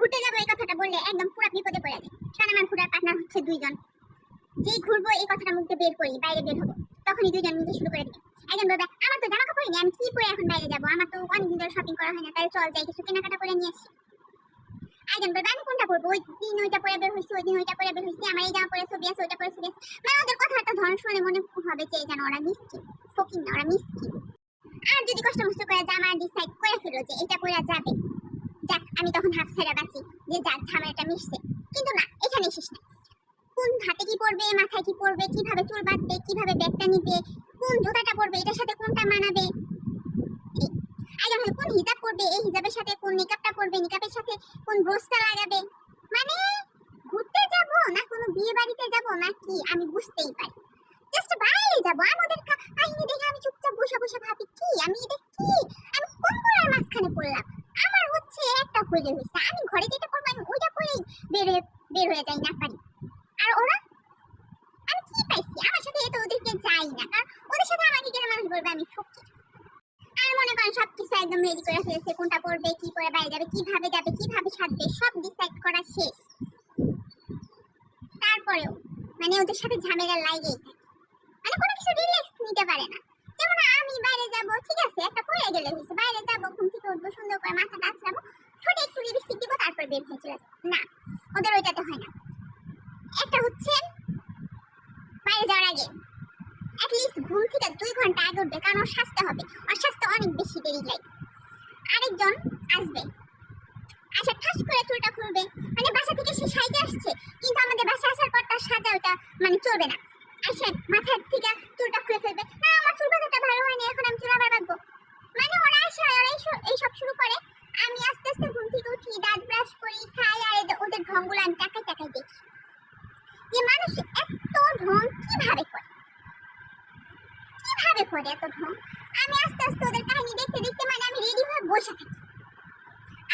ঘুরতে যাব এই কথাটা বললে একদম পুরো বিপদে পড়ে যায় কারণ আমার ঘোরার পার্টনার হচ্ছে দুইজন। যেই ঘুরবো এই কথাটা মুখে বের করি, বাইরে বের হব। তখনই দুইজন মিলে শুরু করে দিবে। একজন বলবে, আমার তো জামা কাপড় নেই আমি কি পরে এখন বাইরে যাব? আমার তো অনেকদিন ধরে শপিং করা হয় না তাই চল যাই, কিছু কেনাকাটা করে নিয়ে আসি। একজন বলবে, আমি কোনটা করব ওই দিন ওইটা পরে বের হয়েছি ওই দিন ওইটা পরে বের হয়েছি আমার এই জামা পরে ছবি আছে, ওইটা পরে ছবি আছে। মানে ওদের কথা একটা ধরন শুনে মনে হবে যে, যেন ওরা মিসকিন না, ওরা আর যদি কষ্ট মষ্ট করে জামা ডিসাইড করে ফেলো যে এটা পরে যাবে আমি তখন হাফ ছেড়ে বাঁচি যে যাক ঝামেলাটা মিশছে। কিন্তু না, এখানে শেষ না কোন হাতে কি পরবে মাথায় কি পরবে কীভাবে চুল বাঁধবে, কীভাবে ব্যাগটা নিবে, কোন জুতাটা পরবে, এটার সাথে কোনটা মানাবে? কোন হিজাব পরবে, এই হিজাবের সাথে কোন মেকআপটা পরবে মেকআপের সাথে কোন ব্রোসটা লাগাবে? মানে ঘুরতে যাব না কোনো বিয়ে বাড়িতে যাব না কি আমি বুঝতেই পারি। জাস্ট বাইরে যাব, আমাদের কাহিনী দেখে আমি চুপচাপ বসে বসে ভাবি, কি আমি এটা কি আমি কোন করার মাঝখানে পড়লাম আমার হইলে হইছে আমি ঘরে আমি ওইটা করেই বের হয়ে বের হয়ে যাই না পারি। আর ওরা? আমি কি পাইছি? আমার সাথে ওদেরকে যাই না, কারণ ওদের সাথে মানুষ বলবে আমি আর মনে করেন সবকিছু একদম রেডি করে ফেলেছে, কোনটা পরবে কি করে বাইরে যাবে, কীভাবে যাবে, কীভাবে সাজবে সব ডিসাইড করা শেষ। তারপরেও মানে ওদের সাথে ঝামেলা লাগেই মানে কোনো কিছু রিল্যাক্স নিতে পারে না। যেমন আমি বাইরে যাব, ঠিক আছে, একটা পরে গেলে হয়েছে, বাইরে যাব, ঘুম থেকে উঠবো, সুন্দর করে মাথা আছড়াবো ঠোঁটে একটু লিপস্টিক দিব তারপর বের হয়ে চলে না, ওদের ওইটাতে হয় না। একটা হচ্ছে বাইরে যাওয়ার আগে অ্যাটলিস্ট ঘুম থেকে দুই ঘণ্টা আগে উঠবে, কারণ ওর স্বাস্থ্য হবে। ওর স্বাস্থ্য অনেক বেশি দেরি লাগে আরেকজন আসবে। আচ্ছা ঠাস করে চুলটা খুলবে। মানে বাসা থেকে সে সাইজে আসছে, কিন্তু আমাদের বাসা আসার পর তার সাজা ওটা মানে চলবে না। আসে মাথার থেকে চুলটা খুলে ফেলবে। না, আমার চুল বাঁধাটা ভালো হয়নি, এখন আমি চুল আবার বাঁধবো। মানে ওরা আসে ওরা এইসব শুরু করে। আমি আস্তে আস্তে ঘুম থেকে উঠি, দাঁত ব্রাশ করি, খাই, আর ওদের ঢঙ্গুলো আমি টাকায় টাকায় দেখি। যে মানুষ এত ঢং কীভাবে করে? কীভাবে করে এত ঢং আমি আস্তে আস্তে ওদের কাহিনী দেখতে দেখতে মানে আমি রেডি হয়ে বসে থাকি।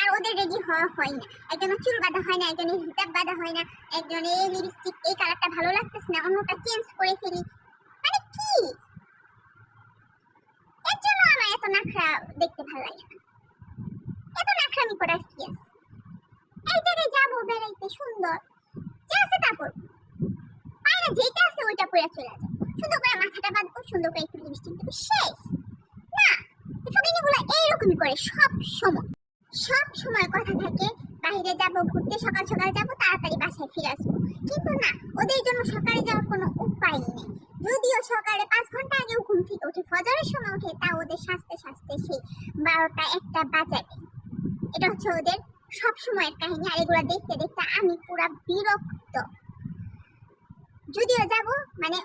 আর ওদের রেডি হওয়া হয় না। একজনের চুল বাঁধা হয় না, একজনের হিজাব বাঁধা হয় না, একজনের লিপস্টিক এই কালারটা ভালো লাগতেছে না, অন্যটা চেঞ্জ করে ফেলি। মানে কি? এর জন্য আমার এত নাখরা দেখতে ভালো লাগে না। নাখরামি করার কি আছে এই যাব বেড়াইতে, সুন্দর। যা আছে তা করব পায়রা যেটা আছে ওইটা পরে চলে যাব সুন্দর করে মাথাটা বাঁধবো, সুন্দর করে একটু লিপস্টিক দেবো শেষ। না, ফকিনিগুলো এইরকমই করে সব সময়। সব সময় কথা থাকে, বাইরে যাব, ঘুরতে সকাল সকাল যাব, তাড়াতাড়ি বাসায় ফিরে আসব। কিন্তু না, ওদের জন্য সকালে যাওয়ার কোনো উপায় নেই। যদিও সকালে পাঁচ ঘণ্টা আগেও ঘুম থেকে উঠে, ফজরের সময় উঠে তা ওদের সাজতে সাজতে সেই বারোটা একটা বাজাবে। এটা হচ্ছে ওদের সব সময়ের কাহিনী, আর এগুলো দেখতে দেখতে আমি পুরা বিরক্ত। যদিও যাব মানে